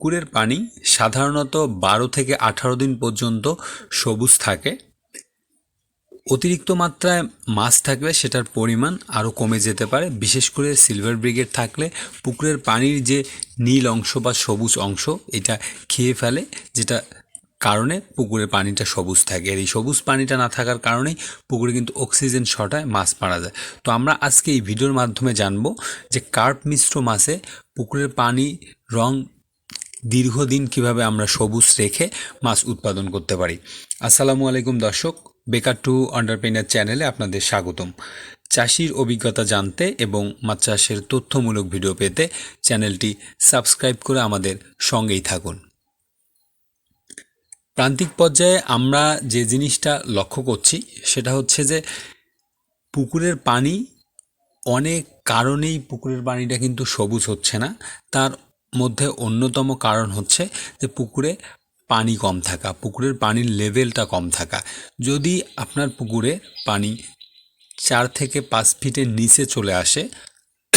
পুকুরের পানি সাধারণত বারো থেকে আঠারো দিন পর্যন্ত সবুজ থাকে। অতিরিক্ত মাত্রায় মাছ থাকলে সেটার পরিমাণ আরও কমে যেতে পারে। বিশেষ করে সিলভার ব্রিগেড থাকলে পুকুরের পানির যে নীল অংশ বা সবুজ অংশ, এটা খেয়ে ফেলে, যেটা কারণে পুকুরের পানিটা সবুজ থাকে। আর এই সবুজ পানিটা না থাকার কারণেই পুকুরে কিন্তু অক্সিজেন শর্ট হয় মাছ মারা যায়। তো আমরা আজকে এই ভিডিওর মাধ্যমে জানব যে কার্প মিশ্র মাছে পুকুরের পানি রং দীর্ঘদিন কীভাবে আমরা সবুজ রেখে মাছ উৎপাদন করতে পারি। আসসালামু আলাইকুম দর্শক, বেকার টু আন্ডারপেনার চ্যানেলে আপনাদের স্বাগতম। চাষির অভিজ্ঞতা জানতে এবং মাছ চাষের তথ্যমূলক ভিডিও পেতে চ্যানেলটি সাবস্ক্রাইব করে আমাদের সঙ্গেই থাকুন। প্রান্তিক পর্যায়ে আমরা যে জিনিসটা লক্ষ্য করছি, সেটা হচ্ছে যে পুকুরের পানি অনেক কারণেই পুকুরের পানিটা কিন্তু সবুজ হচ্ছে না। তার মধ্যে অন্যতম কারণ হচ্ছে যে পুকুরে পানি কম থাকা, পুকুরের পানির লেভেলটা কম থাকা। যদি আপনার পুকুরে পানি চার থেকে পাঁচ ফিটের নিচে চলে আসে,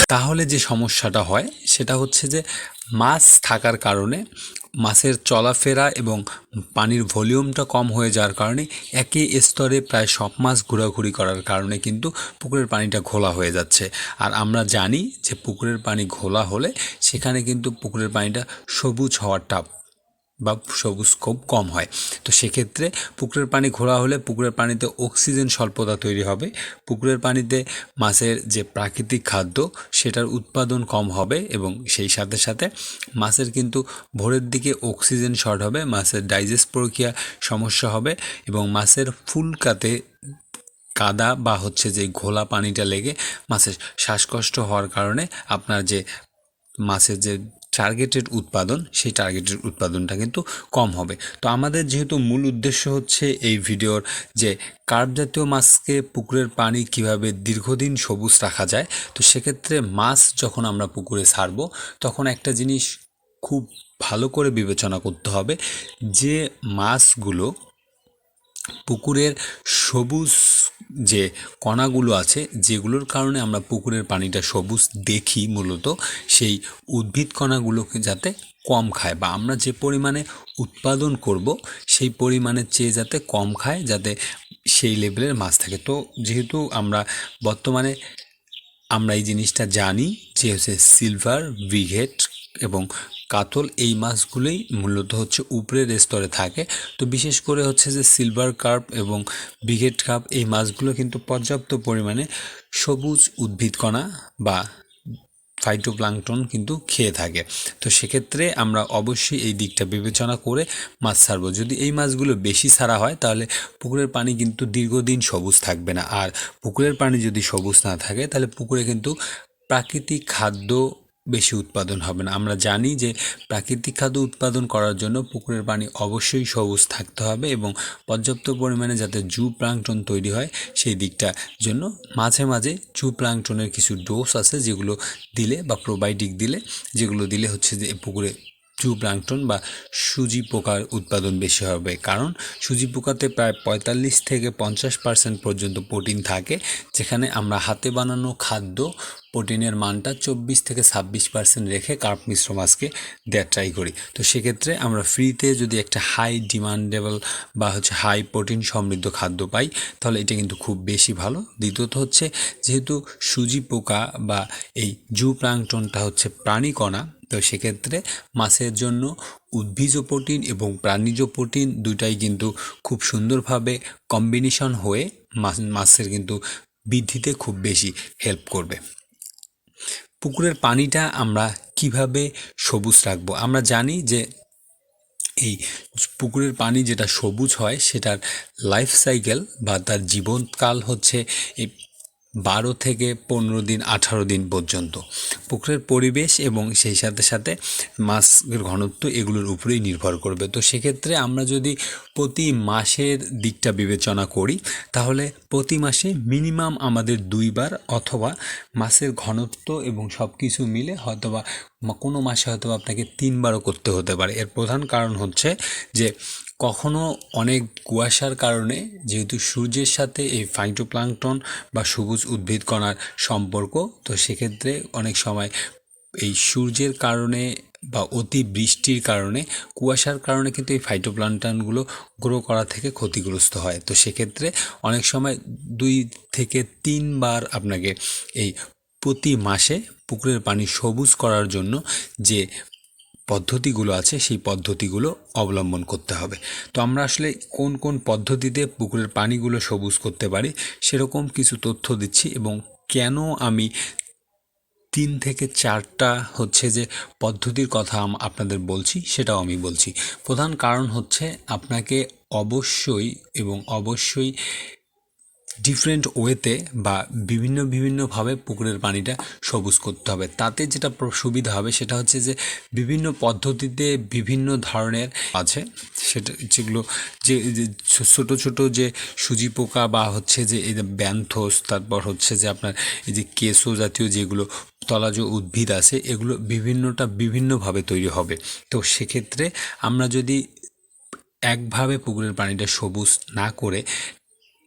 তাহলে যে সমস্যাটা হয়, সেটা হচ্ছে যে মাছ থাকার কারণে মাছের চলাফেরা এবং পানির ভলিউমটা কম হয়ে যাওয়ার কারণে একই স্তরে প্রায় সব মাছ ঘোরাঘুরি করার কারণে কিন্তু পুকুরের পানিটা ঘোলা হয়ে যাচ্ছে। আর আমরা জানি যে পুকুরের পানি ঘোলা হলে সেখানে কিন্তু পুকুরের পানিটা সবুজ হওয়াটা বা সবুজ খুব কম হয়। তো সেক্ষেত্রে পুকুরের পানি ঘোলা হলে পুকুরের পানিতে অক্সিজেন স্বল্পতা তৈরি হবে। পুকুরের পানিতে মাছের যে প্রাকৃতিক খাদ্য, সেটার উৎপাদন কম হবে এবং সেই সাথে সাথে মাছের কিন্তু ভোরের দিকে অক্সিজেন শর্ট হবে, মাছের ডাইজেস্ট প্রক্রিয়া সমস্যা হবে এবং মাছের ফুলকাতে কাদা বা হচ্ছে যে ঘোলা পানিটা লেগে মাছের শ্বাসকষ্ট হওয়ার কারণে আপনার যে মাছের যে টার্গেটেড উৎপাদন, সেই টার্গেটেড উৎপাদনটা কিন্তু কম হবে। তো আমাদের যেহেতু মূল উদ্দেশ্য হচ্ছে এই ভিডিওর যে কার্প জাতীয় মাছকে পুকুরের পানি কীভাবে দীর্ঘদিন সবুজ রাখা যায়, তো সেক্ষেত্রে মাছ যখন আমরা পুকুরে ছাড়বো, তখন একটা জিনিস খুব ভালো করে বিবেচনা করতে হবে যে মাছগুলো পুকুরের সবুজ যে কণাগুলো আছে, যেগুলোর কারণে আমরা পুকুরের পানিটা সবুজ দেখি মূলত, সেই উদ্ভিদ কণাগুলোকে যাতে কম খায় বা আমরা যে পরিমাণে উৎপাদন করব, সেই পরিমাণের চেয়ে যাতে কম খায় যাতে সেই লেভেলের মাছ থাকে। তো যেহেতু আমরা বর্তমানে আমরা এই জিনিসটা জানি যে হচ্ছে সিলভার ব্রিগেড এবং কাতল এই মাছগুলোই মূলত হচ্ছে উপরের স্তরে থাকে। তো বিশেষ করে হচ্ছে যে সিলভার কার্প এবং ব্রিগেড কার্প এই মাছগুলো কিন্তু পর্যাপ্ত পরিমাণে সবুজ উদ্ভিদকণা বা ফাইটোপ্লাংটন কিন্তু খেয়ে থাকে। তো সেক্ষেত্রে আমরা অবশ্যই এই দিকটা বিবেচনা করে মাছ ছাড়বো। যদি এই মাছগুলো বেশি ছাড়া হয়, তাহলে পুকুরের পানি কিন্তু দীর্ঘদিন সবুজ থাকবে না। আর পুকুরের পানি যদি সবুজ না থাকে, তাহলে পুকুরে কিন্তু প্রাকৃতিক খাদ্য বেশি উৎপাদন হবে না। আমরা জানি যে প্রাকৃতিক খাদ্য উৎপাদন করার জন্য পুকুরের পানি অবশ্যই সবুজ থাকতে হবে এবং পর্যাপ্ত পরিমাণে যাতে জু প্লাঙ্কটন তৈরি হয় সেই দিকটা জন্য মাঝে মাঝে জু প্লাঙ্কটনের কিছু ডোজ আছে যেগুলো দিলে বা প্রোবায়োটিক দিলে, যেগুলো দিলে হচ্ছে যে পুকুরে জু প্লাঙ্কটন বা সুজি পোকার উৎপাদন বেশি হবে। কারণ সুজি পোকাতে প্রায় পঁয়তাল্লিশ থেকে পঞ্চাশ পার্সেন্ট পর্যন্ত প্রোটিন থাকে, যেখানে আমরা হাতে বানানো খাদ্য প্রোটিনের মানটা চব্বিশ থেকে ছাব্বিশ পার্সেন্ট রেখে কার্প মিশ্র মাছকে দেওয়ার ট্রাই করি। তো সেক্ষেত্রে আমরা ফ্রিতে যদি একটা হাই ডিমান্ডেবল বা হচ্ছে হাই প্রোটিন সমৃদ্ধ খাদ্য পাই, তাহলে এটা কিন্তু খুব বেশি ভালো। দ্বিতীয়ত হচ্ছে যেহেতু সুজি পোকা বা এই জু প্লাঙ্কটনটা হচ্ছে প্রাণীকণা তো সেক্ষেত্রে মাছের জন্য উদ্ভিজ প্রোটিন এবং প্রাণীজ প্রোটিন দুটাই কিন্তু খুব সুন্দরভাবে কম্বিনেশন হয়ে মাছ, মাছের কিন্তু বৃদ্ধিতে খুব বেশি হেল্প করবে। পুকুরের পানিটা আমরা কীভাবে সবুজ রাখব? আমরা জানি যে এই পুকুরের পানি যেটা সবুজ হয়, সেটার লাইফ সাইকেল বা তার জীবনকাল হচ্ছে এই বারো থেকে পনেরো দিন, আঠারো দিন পর্যন্ত। পুকুরের পরিবেশ এবং সেই সাথে সাথে মাছের ঘনত্ব এগুলোর উপরেই নির্ভর করবে। তো সেক্ষেত্রে আমরা যদি প্রতি মাসের দিকটা বিবেচনা করি, তাহলে প্রতি মাসে মিনিমাম আমাদের দুইবার অথবা মাছের ঘনত্ব এবং সব কিছু মিলে হয়তোবা কোনো মাসে হয়তো আপনাকে তিনবারও করতে হতে পারে। এর প্রধান কারণ হচ্ছে যে কখনো অনেক কুয়াশার কারণে যেহেতু সূর্যের সাথে এই ফাইটোপ্লাঙ্কটন বা সবুজ উদ্ভিদ কণার সম্পর্ক, তো সেক্ষেত্রে অনেক সময় এই সূর্যের কারণে বা অতি বৃষ্টির কারণে, কুয়াশার কারণে কিন্তু এই ফাইটোপ্লান্টানগুলো গ্রো করা থেকে ক্ষতিগ্রস্ত হয়। তো সেক্ষেত্রে অনেক সময় দুই থেকে তিনবার আপনাকে এই প্রতি মাসে পুকুরের পানি সবুজ করার জন্য যে পদ্ধতিগুলো আছে, সেই পদ্ধতিগুলো অবলম্বন করতে হবে। তো আমরা আসলে কোন কোন পদ্ধতিতে পুকুরের পানিগুলো সবুজ করতে পারি, সেরকম কিছু তথ্য দিচ্ছি এবং কেন আমি তিন থেকে চারটা হচ্ছে যে পদ্ধতির কথা আপনাদের বলছি, সেটাও আমি বলছি। প্রধান কারণ হচ্ছে আপনাকে অবশ্যই এবং অবশ্যই ডিফারেন্ট ওয়েতে বা বিভিন্ন বিভিন্নভাবে পুকুরের পানিটা সবুজ করতে হবে। তাতে যেটা সুবিধা হবে সেটা হচ্ছে যে বিভিন্ন পদ্ধতিতে বিভিন্ন ধরনের আছে। সেটা যেগুলো যে ছোট ছোট যে সুজি পোকা বা হচ্ছে যে এই ব্যান্থোস, তারপর হচ্ছে যে আপনার এই যে কেঁচো জাতীয় যেগুলো তলাজ উদ্ভিদ আছে, এগুলো বিভিন্নটা বিভিন্নভাবে তৈরি হবে। তো সেক্ষেত্রে আমরা যদি একভাবে পুকুরের পানিটা সবুজ না করে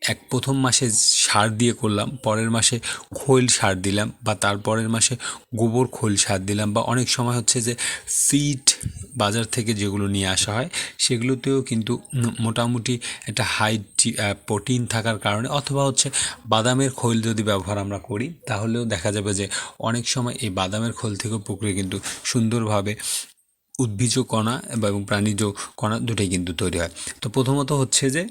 এক প্রথম মাসে সার দিয়ে করলাম, পরের মাসে খৈল সার দিলাম বা তারপরের মাসে গোবর খৈল সার দিলাম বা অনেক সময় হচ্ছে যে ফিড বাজার থেকে যেগুলো নিয়ে আসা হয় সেগুলোতেও কিন্তু মোটামুটি একটা হাই প্রোটিন থাকার কারণে অথবা হচ্ছে বাদামের খৈল যদি ব্যবহার আমরা করি, তাহলেও দেখা যাবে যে অনেক সময় এই বাদামের খোল থেকেও পুকুরে কিন্তু সুন্দরভাবে উদ্ভিজ কণা এবং প্রাণীজ কণা দুটোই কিন্তু তৈরি হয়। তো প্রথমত হচ্ছে যে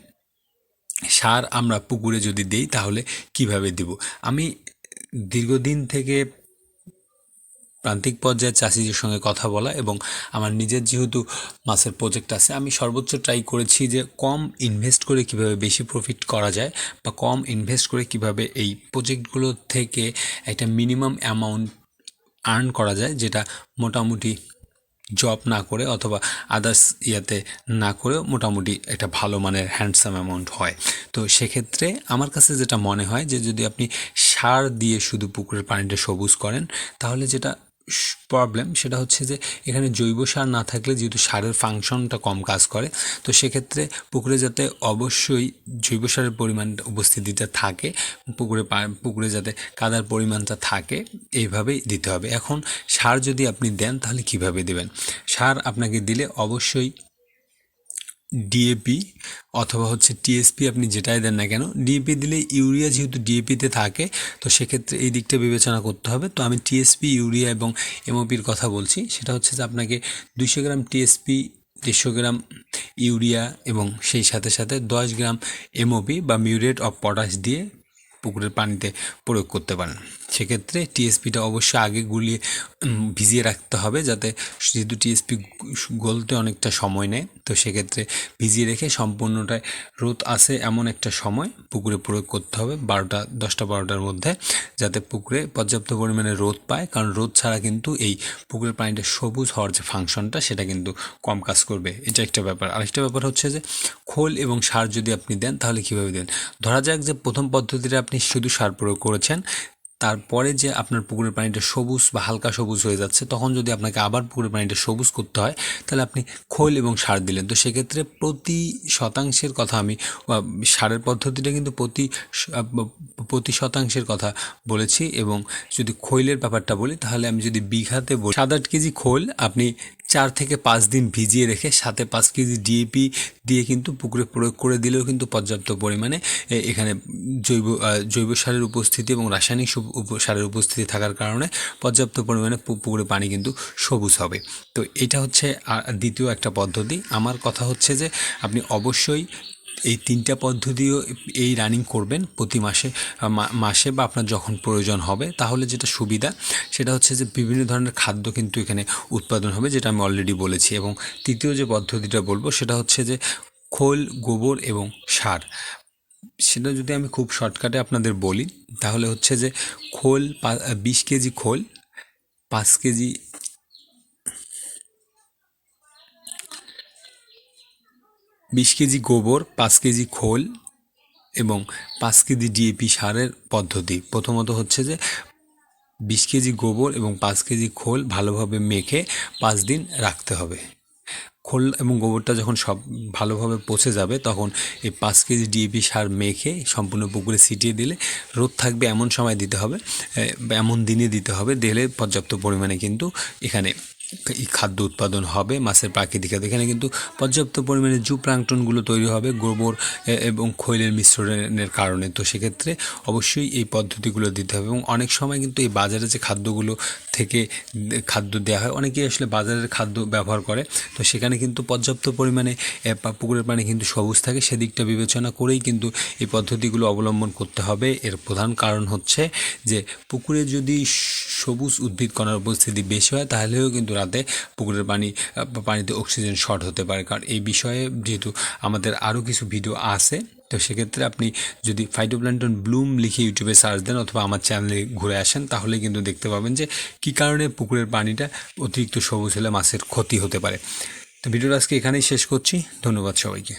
সার আমরা পুকুরে যদি দেই, তাহলে কীভাবে দিব? আমি দীর্ঘদিন থেকে প্রান্তিক পর্যায়ে চাষিদের সঙ্গে কথা বলা এবং আমার নিজের যেহেতু মাছের প্রজেক্ট আছে, আমি সর্বোচ্চ ট্রাই করেছি যে কম ইনভেস্ট করে কীভাবে বেশি প্রফিট করা যায় বা কম ইনভেস্ট করে কীভাবে এই প্রজেক্টগুলো থেকে একটা মিনিমাম অ্যামাউন্ট আর্ন করা যায়, যেটা মোটামুটি জব না করে অথবা আদার্স ইয়াতে না করেও মোটামুটি একটা ভালো মানের হ্যান্ডসাম অ্যামাউন্ট হয়। তো সেক্ষেত্রে আমার কাছে যেটা মনে হয় যে যদি আপনি সার দিয়ে শুধু পুকুরের পানিটা সবুজ করেন, তাহলে যেটা প্রবলেম সেটা হচ্ছে যে, এখানে জৈব সার না থাকলে যেহেতু সারের ফাংশনটা কম কাজ করে, তো সেক্ষেত্রে পুকুরে যাতে অবশ্যই জৈব সারের পরিমাণ উপস্থিতিটা থাকে, পুকুরে পুকুরে যাতে কাদার পরিমাণটা থাকে, এইভাবেই দিতে হবে। এখন সার যদি আপনি দেন তাহলে কীভাবে দেবেন? সার আপনাকে দিলে অবশ্যই ডিএপি অথবা হচ্ছে টিএসপি আপনি যেটাই দেন না কেন ডিএপি দিলে ইউরিয়া যেহেতু ডিএপিতে থাকে, তো সেক্ষেত্রে এই দিকটা বিবেচনা করতে হবে। তো আমি টিএসপি ইউরিয়া এবং এমওপির কথা বলছি। সেটা হচ্ছে যে আপনাকে দুইশো গ্রাম টিএসপি দেড়শো গ্রাম ইউরিয়া এবং সেই সাথে সাথে দশ গ্রাম এমওপি বা মিউরেট অফ পটাশ দিয়ে পুকুরের পানিতে প্রয়োগ করতে পারেন। সেক্ষেত্রে টিএসপিটা অবশ্যই আগে গুলিয়ে ভিজিয়ে রাখতে হবে যাতে যেহেতু টিএসপি গলতে অনেকটা সময় নেয়, তো সেক্ষেত্রে ভিজিয়ে রেখে সম্পূর্ণটায় রোদ আসে এমন একটা সময় পুকুরে প্রয়োগ করতে হবে বারোটা, দশটা, বারোটার মধ্যে যাতে পুকুরে পর্যাপ্ত পরিমাণে রোদ পায়। কারণ রোদ ছাড়া কিন্তু এই পুকুরের পানিটা সবুজ হওয়ার যে ফাংশনটা সেটা কিন্তু কম কাজ করবে। এটা একটা ব্যাপার। আরেকটা ব্যাপার হচ্ছে যে খোল এবং সার যদি আপনি দেন তাহলে কীভাবে দেন? ধরা যাক যে প্রথম পদ্ধতিতে আপনি শুধু সার প্রয়োগ করেছেন, তারপরে যে আপনার পুকুরের পানিটা সবুজ বা হালকা সবুজ হয়ে যাচ্ছে, তখন যদি আপনাকে আবার পুকুরের পানিটা সবুজ করতে হয়, তাহলে আপনি খৈল এবং সার দিলেন। তো সেক্ষেত্রে প্রতি শতাংশের কথা আমি সারের পদ্ধতিটা কিন্তু প্রতি প্রতি শতাংশের কথা বলেছি এবং যদি খৈলের ব্যাপারটা বলি, তাহলে আমি যদি বিঘাতে বলি, সাত আট কেজি খৈল আপনি চার থেকে পাঁচ দিন ভিজিয়ে রেখে সাথে পাঁচ কেজি ডিএপি দিয়ে কিন্তু পুকুরে প্রয়োগ করে দিলেও কিন্তু পর্যাপ্ত পরিমাণে এখানে জৈব জৈব সারের উপস্থিতি এবং রাসায়নিক সারের উপস্থিতি থাকার কারণে পর্যাপ্ত পরিমাণে পুকুরে পানি কিন্তু সবুজ হবে। তো এটা হচ্ছে দ্বিতীয় একটা পদ্ধতি। আমার কথা হচ্ছে যে, আপনি অবশ্যই এই তিনটা পদ্ধতিও এই রানিং করবেন প্রতি মাসে মাসে বা আপনার যখন প্রয়োজন হবে, তাহলে যেটা সুবিধা, সেটা হচ্ছে যে বিভিন্ন ধরনের খাদ্য কিন্তু এখানে উৎপাদন হবে, যেটা আমি অলরেডি বলেছি। এবং তৃতীয় যে পদ্ধতিটা বলব, সেটা হচ্ছে যে খোল, গোবর এবং সার। সেটা যদি আমি খুব শর্টকাটে আপনাদের বলি, তাহলে হচ্ছে যে খোল বিশ কেজি খোল, পাঁচ কেজি বিশ কেজি গোবর, পাঁচ কেজি খোল এবং পাঁচ কেজি ডিএপি সারের পদ্ধতি। প্রথমত হচ্ছে যে বিশ কেজি গোবর এবং পাঁচ কেজি খোল ভালোভাবে মেখে পাঁচ দিন রাখতে হবে। খোল এবং গোবরটা যখন সব ভালোভাবে পচে যাবে, তখন এই পাঁচ কেজি ডিএপি সার মেখে সম্পূর্ণ পুকুরে ছিটিয়ে দিলে রোদ থাকবে এমন সময় দিতে হবে এমন দিনে দিতে হবে, দিলে পর্যাপ্ত পরিমাণে কিন্তু এখানে খাদ্য উৎপাদন হবে, মাছের প্রাকৃতিক খাদ্য। এখানে কিন্তু পর্যাপ্ত পরিমাণে জু প্রাংটনগুলো তৈরি হবে গোবর এবং খৈলের মিশ্রণের কারণে। তো সেক্ষেত্রে অবশ্যই এই পদ্ধতিগুলো দিতে হবে, এবং অনেক সময় কিন্তু এই বাজারে যে খাদ্যগুলো থেকে খাদ্য দেওয়া হয়। অনেকেই আসলে বাজারের খাদ্য ব্যবহার করে। তো সেখানে কিন্তু পর্যাপ্ত পরিমাণে পুকুরের পানি কিন্তু সবুজ থাকে। সেদিকটা বিবেচনা করেই কিন্তু এই পদ্ধতিগুলো অবলম্বন করতে হবে। এর প্রধান কারণ হচ্ছে যে, পুকুরে যদি সবুজ উদ্ভিদ কণার উপস্থিতি বেশি হয়, তাহলেও কিন্তু রাতে পুকুরের পানি পানিতে অক্সিজেন শর্ট হতে পারে। কারণ এই বিষয়ে যেহেতু আমাদের আরও কিছু ভিডিও আছে তো সেক্ষেত্রে আপনি যদি ফাইটোপ্ল্যান্টন ব্লুম লিখে ইউটিউবে সার্চ দেন অথবা আমার চ্যানেলে ঘুরে আসেন, তাহলে কিন্তু দেখতে পাবেন যে কী কারণে পুকুরের পানিটা অতিরিক্ত সবুজ হলে মাছের ক্ষতি হতে পারে। তো ভিডিওটা আজকে এখানেই শেষ করছি। ধন্যবাদ সবাইকে।